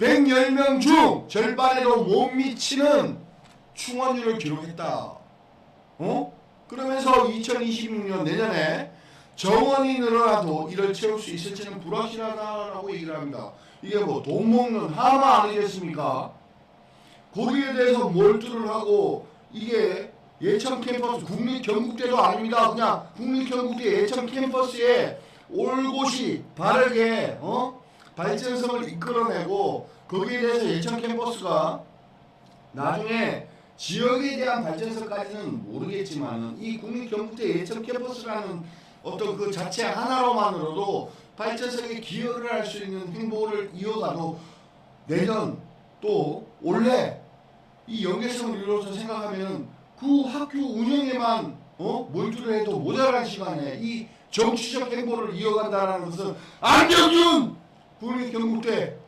110명 중 절반에도 못 미치는 충원율을 기록했다. 어? 그러면서 2026년 내년에 정원이 늘어나도 이를 채울 수 있을지는 불확실하다라고 얘기를 합니다. 이게 뭐 돈 먹는 하마 아니겠습니까? 거기에 대해서 몰두를 하고 이게 예천 캠퍼스 국립 경북대도 아닙니다. 그냥 국립 경북대 예천 캠퍼스에 올 곳이 바르게 어? 발전성을 이끌어내고 거기에 대해서 예천 캠퍼스가 나중에 지역에 대한 발전성까지는 모르겠지만 이 국립 경북대 예천 캠퍼스라는 어떤 그 자체 하나로만으로도 발전성에 기여를 할 수 있는 행보를 이어가도 내년 또 올해 이 연계성을 이루어서 생각하면 그 학교 운영에만 어? 몰두를 해도 모자란 시간에 이 정치적 행보를 이어간다는 것은 안경준 국립 경북대